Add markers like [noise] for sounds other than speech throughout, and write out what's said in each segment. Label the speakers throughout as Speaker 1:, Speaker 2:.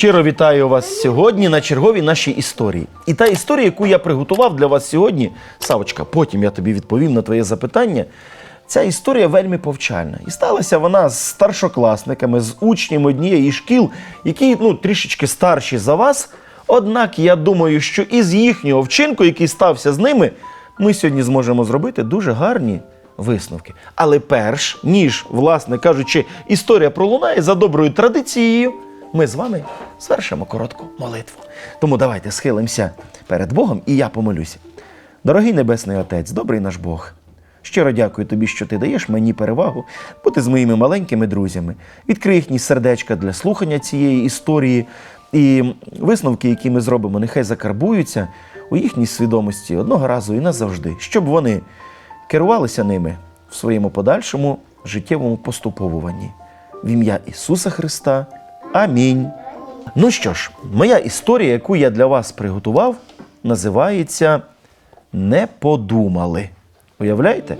Speaker 1: Щиро вітаю вас сьогодні на черговій нашій історії. І та історія, яку я приготував для вас сьогодні, Савочка, потім я тобі відповім на твоє запитання. Ця історія вельми повчальна. І сталася вона з старшокласниками, з учнями однієї шкіл, які ну, трішечки старші за вас. Однак я думаю, що із їхнього вчинку, який стався з ними, ми сьогодні зможемо зробити дуже гарні висновки. Але перш ніж, власне кажучи, історія пролунає за доброю традицією, ми з вами звершимо коротку молитву. Тому давайте схилимося перед Богом, і я помолюся. Дорогий Небесний Отець, добрий наш Бог. Щиро дякую тобі, що ти даєш мені перевагу бути з моїми маленькими друзями. Відкрий їхні сердечка для слухання цієї історії, і висновки, які ми зробимо, нехай закарбуються у їхній свідомості одного разу і назавжди, щоб вони керувалися ними в своєму подальшому життєвому поступовуванні. В ім'я Ісуса Христа. Амінь. Ну що ж, моя історія, яку я для вас приготував, називається Не подумали. Уявляєте?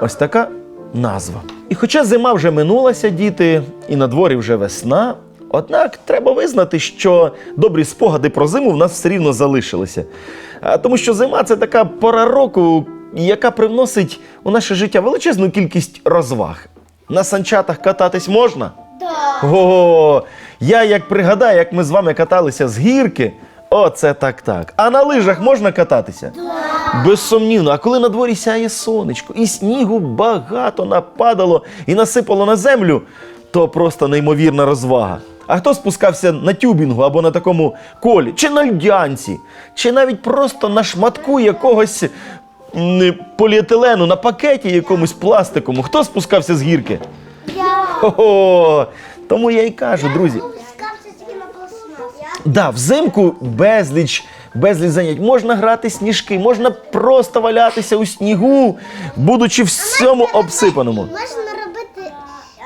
Speaker 1: Ось така назва. І хоча зима вже минулася, діти, і на дворі вже весна, однак треба визнати, що добрі спогади про зиму в нас все рівно залишилися. Тому що зима це така пора року, яка привносить у наше життя величезну кількість розваг. На санчатах кататись можна? Ого, я як пригадаю, як ми з вами каталися з гірки, оце так так. А на лижах можна кататися? Безсумнівно. А коли на дворі сяє сонечко, і снігу багато нападало і насипало на землю, то просто неймовірна розвага. А хто спускався на тюбінгу або на такому колі, чи на льдянці, чи навіть просто на шматку якогось поліетилену, на пакеті якомусь пластиковому? Хто спускався з гірки? Ого! Тому я й кажу, друзі. Да, взимку безліч, безліч занять. Можна грати сніжки, можна просто валятися у снігу, будучи всьому обсипаному.
Speaker 2: Можна робити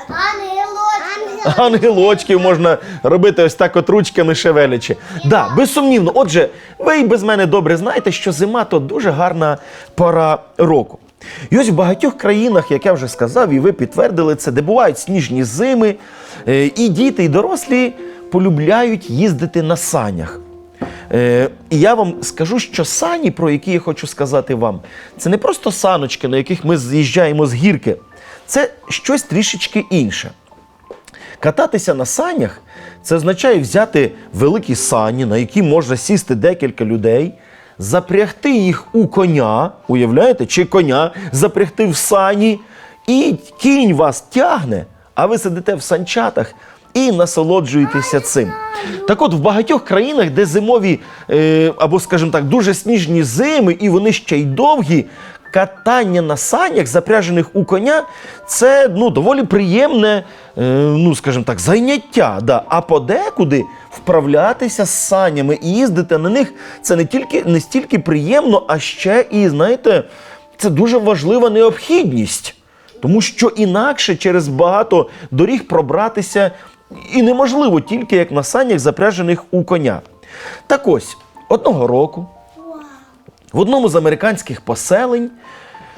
Speaker 2: ангелочки.
Speaker 1: Ангелочків можна робити ось так от ручками шевелячи. Да, безсумнівно. Отже, ви і без мене добре знаєте, що зима то дуже гарна пора року. І ось в багатьох країнах, як я вже сказав, і ви підтвердили це, де бувають сніжні зими, е, і діти, і дорослі полюбляють їздити на санях. Е, і я вам скажу, що сані, про які я хочу сказати вам, це не просто саночки, на яких ми з'їжджаємо з гірки, це щось трішечки інше. Кататися на санях це означає взяти великі сані, на які можна сісти декілька людей, запрягти їх у коня, уявляєте, чи коня запрягти в сані, і кінь вас тягне, а ви сидите в санчатах і насолоджуєтеся цим. Так от в багатьох країнах, де зимові, е, або, скажімо так, дуже сніжні зими, і вони ще й довгі, катання на санях, запряжених у коня, це ну, доволі приємне, е, ну, скажімо так, заняття. Да. А подекуди вправлятися з санями і їздити на них це не тільки не стільки приємно, а ще і, знаєте, це дуже важлива необхідність. Тому що інакше через багато доріг пробратися і неможливо тільки як на санях, запряжених у коня. Так ось, одного року в одному з американських поселень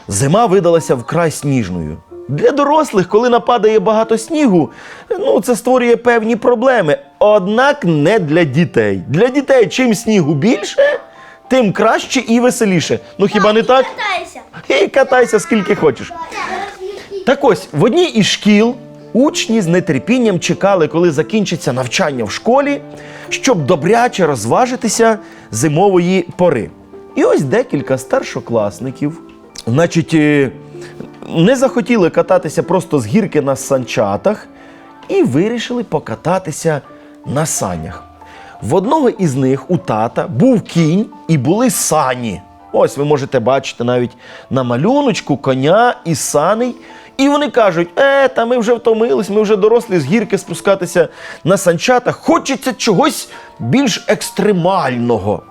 Speaker 1: зима видалася вкрай сніжною. Для дорослих, коли нападає багато снігу, ну це створює певні проблеми. Однак не для дітей. Для дітей чим снігу більше, тим краще і веселіше. Ну хіба не так?
Speaker 2: Катайся.
Speaker 1: І катайся скільки хочеш. Так ось, в одній із шкіл учні з нетерпінням чекали, коли закінчиться навчання в школі, щоб добряче розважитися зимової пори. І ось декілька старшокласників, значить, е, не захотіли кататися просто з гірки на санчатах і вирішили покататися на санях. В одного із них у тата був кінь і були сані. Ось ви можете бачити навіть на малюночку коня і саней. І вони кажуть: е, та ми вже втомились, ми вже дорослі з гірки спускатися на санчатах. Хочеться чогось більш екстремального.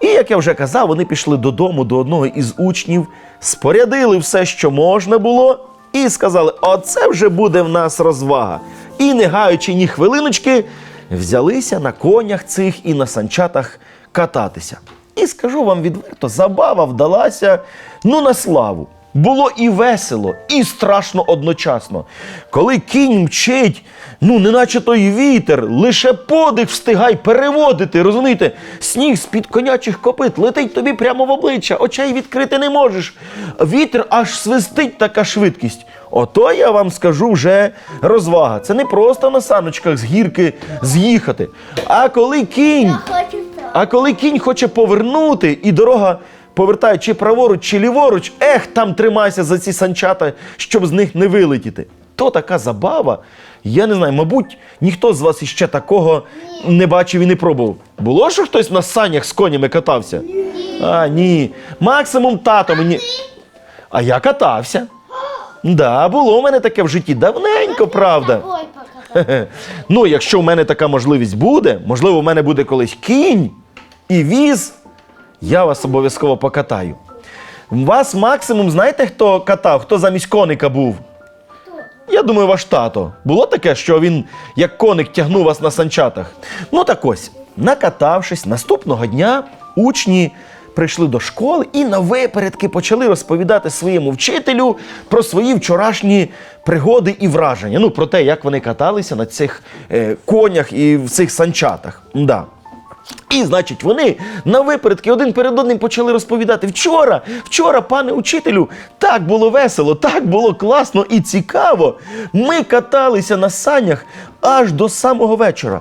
Speaker 1: І як я вже казав, вони пішли додому до одного із учнів, спорядили все, що можна було, і сказали: оце вже буде в нас розвага. І, не гаючи ні хвилиночки, взялися на конях цих і на санчатах кататися. І скажу вам відверто, забава вдалася ну на славу. Було і весело, і страшно одночасно. Коли кінь мчить, ну, неначе той вітер, лише подих встигай переводити, розумієте? Сніг з-під конячих копит летить тобі прямо в обличчя, очей відкрити не можеш. Вітер аж свистить така швидкість. Ото я вам скажу вже розвага. Це не просто на саночках з гірки з'їхати. А коли кінь. А коли кінь хоче повернути, і дорога повертає чи праворуч, чи ліворуч, ех, там тримайся за ці санчата, щоб з них не вилетіти. То така забава. Я не знаю, мабуть, ніхто з вас іще такого не бачив і не пробував. Було, що хтось на санях з конями катався? А, ні. Максимум тато мені. А я катався. Да, було у мене таке в житті давненько, правда. [laughs] Ну, якщо в мене така можливість буде, можливо, в мене буде колись кінь і віз, я вас обов'язково покатаю. Вас максимум, знаєте, хто катав, хто замість коника був? Я думаю, ваш тато. Було таке, що він як коник тягнув вас на санчатах. Ну так ось, накатавшись, наступного дня учні прийшли до школи і на випередки почали розповідати своєму вчителю про свої вчорашні пригоди і враження. Ну, про те, як вони каталися на цих е, конях і в цих санчатах. Да. І, значить, вони на випередки один перед одним почали розповідати: вчора, вчора, пане учителю, так було весело, так було класно і цікаво. Ми каталися на санях аж до самого вечора.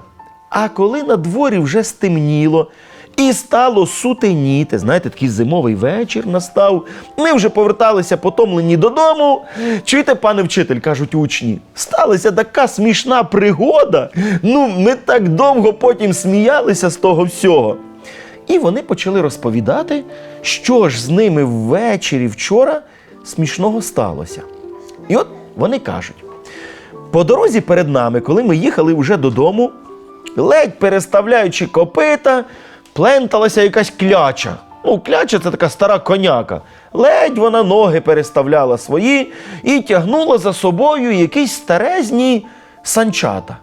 Speaker 1: А коли на дворі вже стемніло і стало сутеніти, знаєте, такий зимовий вечір настав. Ми вже поверталися потомлені додому. Чуєте, пане вчитель, кажуть учні, сталася така смішна пригода. Ну, ми так довго потім сміялися з того всього. І вони почали розповідати, що ж з ними ввечері вчора смішного сталося. І от вони кажуть: по дорозі перед нами, коли ми їхали вже додому, ледь переставляючи копита, пленталася якась кляча. Ну, кляча це така стара коняка. Ледь вона ноги переставляла свої і тягнула за собою якісь старезні санчата.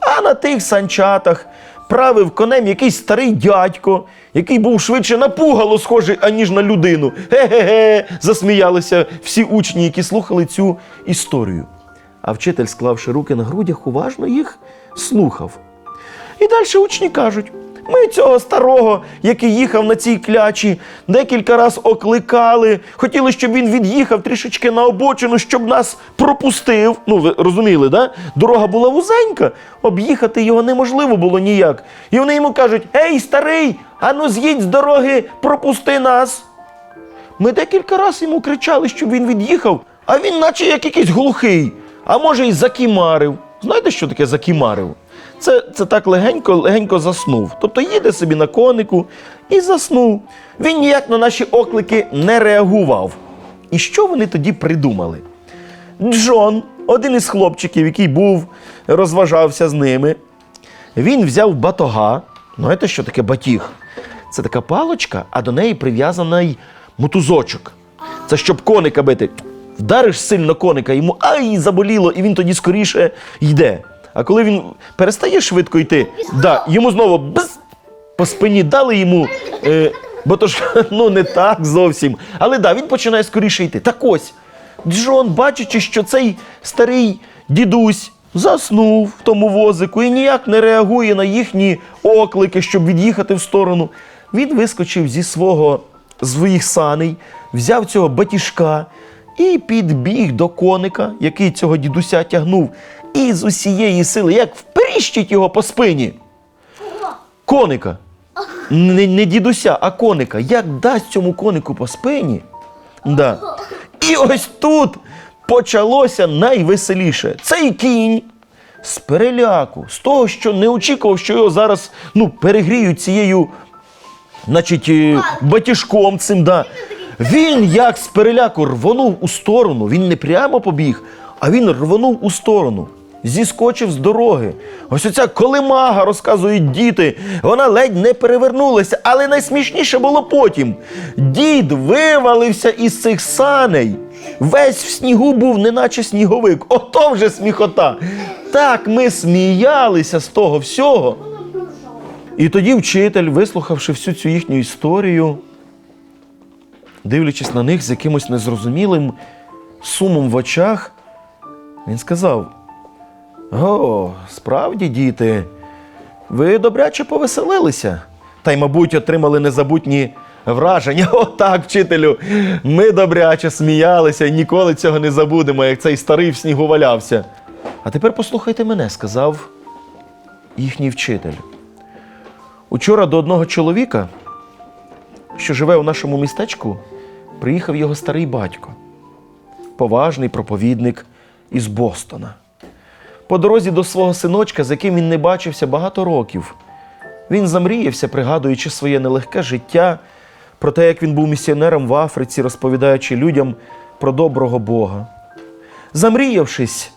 Speaker 1: А на тих санчатах правив конем якийсь старий дядько, який був швидше на пугало схожий, аніж на людину. Ге-ге-ге, засміялися всі учні, які слухали цю історію. А вчитель, склавши руки на грудях, уважно їх слухав. І далі учні кажуть: ми цього старого, який їхав на цій клячі, декілька раз окликали, хотіли, щоб він від'їхав трішечки на обочину, щоб нас пропустив. Ну, ви розуміли, да? Дорога була вузенька, об'їхати його неможливо було ніяк. І вони йому кажуть: Ей, старий, ану з'їдь з дороги, пропусти нас. Ми декілька разів йому кричали, щоб він від'їхав, а він, наче як якийсь глухий, а може, й закімарив. Знаєте, що таке закімарив? Це, це так легенько, легенько заснув. Тобто їде собі на конику і заснув. Він ніяк на наші оклики не реагував. І що вони тоді придумали? Джон, один із хлопчиків, який був, розважався з ними, він взяв батога. Знаєте, що таке батіг? Це така палочка, а до неї прив'язаний мотузочок. Це щоб коника бити. Вдариш сильно коника, йому ай, заболіло, і він тоді скоріше йде. А коли він перестає швидко йти, да, йому знову бз, по спині дали йому. Е, бо то ж [laughs] ну не так зовсім. Але да, він починає скоріше йти. Так ось, Джон, бачачи, що цей старий дідусь заснув в тому возику і ніяк не реагує на їхні оклики, щоб від'їхати в сторону, він вискочив зі свого своїх саней, взяв цього батіжка і підбіг до коника, який цього дідуся тягнув, і з усієї сили, як вперіщить його по спині. Коника. Не, не дідуся, а коника. Як дасть цьому конику по спині. Да. І ось тут почалося найвеселіше. Цей кінь з переляку, з того, що не очікував, що його зараз ну, перегріють цією, значить, е, батіжком цим. Да. Він як з переляку рвонув у сторону. Він не прямо побіг, а він рвонув у сторону. Зіскочив з дороги. Ось оця колемага, розказують діти, вона ледь не перевернулася, але найсмішніше було потім. Дід вивалився із цих саней. Весь в снігу був, неначе сніговик. Ото вже сміхота. Так ми сміялися з того всього. І тоді вчитель, вислухавши всю цю їхню історію, дивлячись на них з якимось незрозумілим сумом в очах, він сказав: О, справді, діти, ви добряче повеселилися. Та й, мабуть, отримали незабутні враження. [laughs] О, так, вчителю. Ми добряче сміялися і ніколи цього не забудемо, як цей старий в снігу валявся. А тепер послухайте мене, сказав їхній вчитель. Учора до одного чоловіка, що живе у нашому містечку, приїхав його старий батько, поважний проповідник із Бостона. По дорозі до свого синочка, з яким він не бачився багато років, він замріявся, пригадуючи своє нелегке життя, про те, як він був місіонером в Африці, розповідаючи людям про доброго Бога. Замріявшись,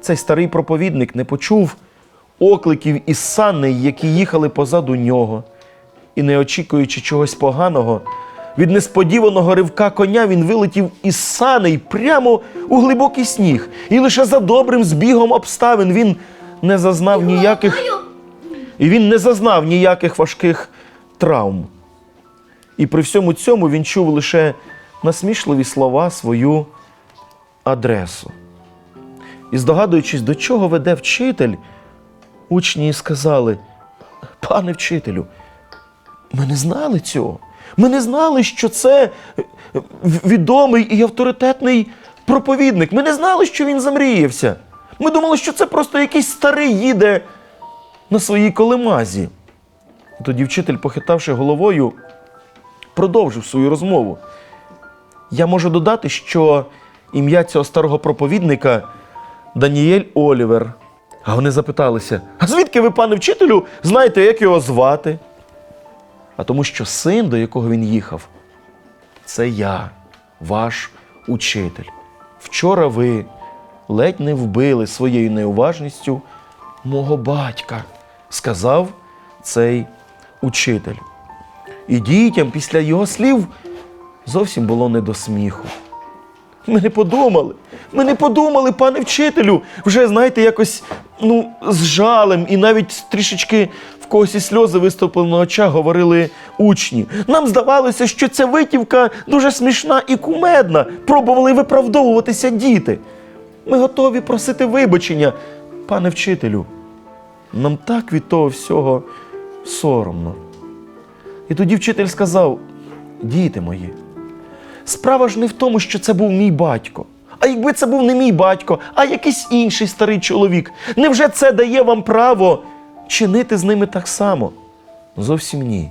Speaker 1: цей старий проповідник не почув окликів із саней, які їхали позаду нього, і, не очікуючи чогось поганого, від несподіваного ривка коня він вилетів із саней прямо у глибокий сніг, і лише за добрим збігом обставин він не зазнав ніяких і він не зазнав ніяких важких травм. І при всьому цьому він чув лише насмішливі слова свою адресу. І здогадуючись, до чого веде вчитель, учні сказали: Пане вчителю, ми не знали цього. Ми не знали, що це е, відомий і авторитетний проповідник. Ми не знали, що він замріявся. Ми думали, що це просто якийсь старий їде на своїй колемазі. Тоді вчитель, похитавши головою, продовжив свою розмову. Я можу додати, що ім'я цього старого проповідника Даніель Олівер. А вони запиталися: А звідки ви, пане вчителю, знаєте, як його звати? А тому, що син, до якого він їхав, це я, ваш учитель. Вчора ви ледь не вбили своєю неуважністю мого батька, сказав цей учитель. І дітям після його слів зовсім було не до сміху. Ми не подумали. Ми не подумали, пане вчителю. Вже, знаєте, якось ну, з жалем і навіть трішечки в когось і сльози виступили на очах, говорили учні. Нам здавалося, що ця витівка дуже смішна і кумедна. Пробували виправдовуватися діти. Ми готові просити вибачення, пане вчителю. Нам так від того всього соромно. І тоді вчитель сказав: діти мої, справа ж не в тому, що це був мій батько. А якби це був не мій батько, а якийсь інший старий чоловік, невже це дає вам право чинити з ними так само? Зовсім ні.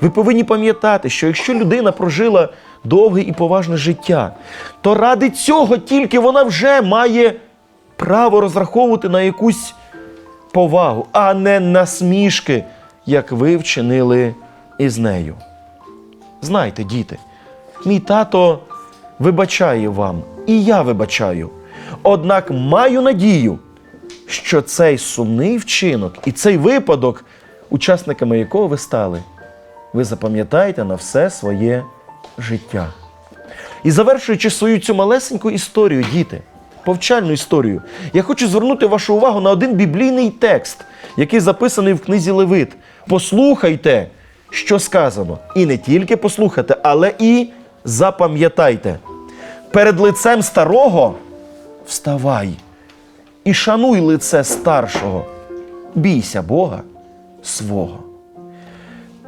Speaker 1: Ви повинні пам'ятати, що якщо людина прожила довге і поважне життя, то ради цього тільки вона вже має право розраховувати на якусь повагу, а не на смішки, як ви вчинили із нею. Знайте, діти, мій тато вибачає вам, і я вибачаю. Однак маю надію, що цей сумний вчинок і цей випадок, учасниками якого ви стали, ви запам'ятаєте на все своє життя. І завершуючи свою цю малесеньку історію, діти, повчальну історію, я хочу звернути вашу увагу на один біблійний текст, який записаний в книзі Левит. Послухайте, що сказано. І не тільки послухайте, але і запам'ятайте. Перед лицем старого вставай і шануй лице старшого. Бійся Бога свого.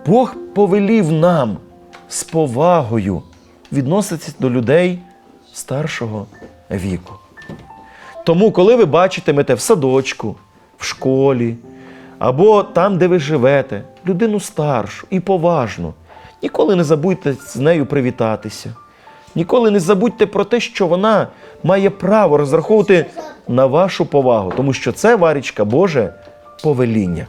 Speaker 1: Бог повелів нам з повагою відноситися до людей старшого віку. Тому, коли ви бачитимете в садочку, в школі або там, де ви живете, людину старшу і поважну, ніколи не забудьте з нею привітатися. Ніколи не забудьте про те, що вона має право розраховувати на вашу повагу, тому що це варічка Боже повеління.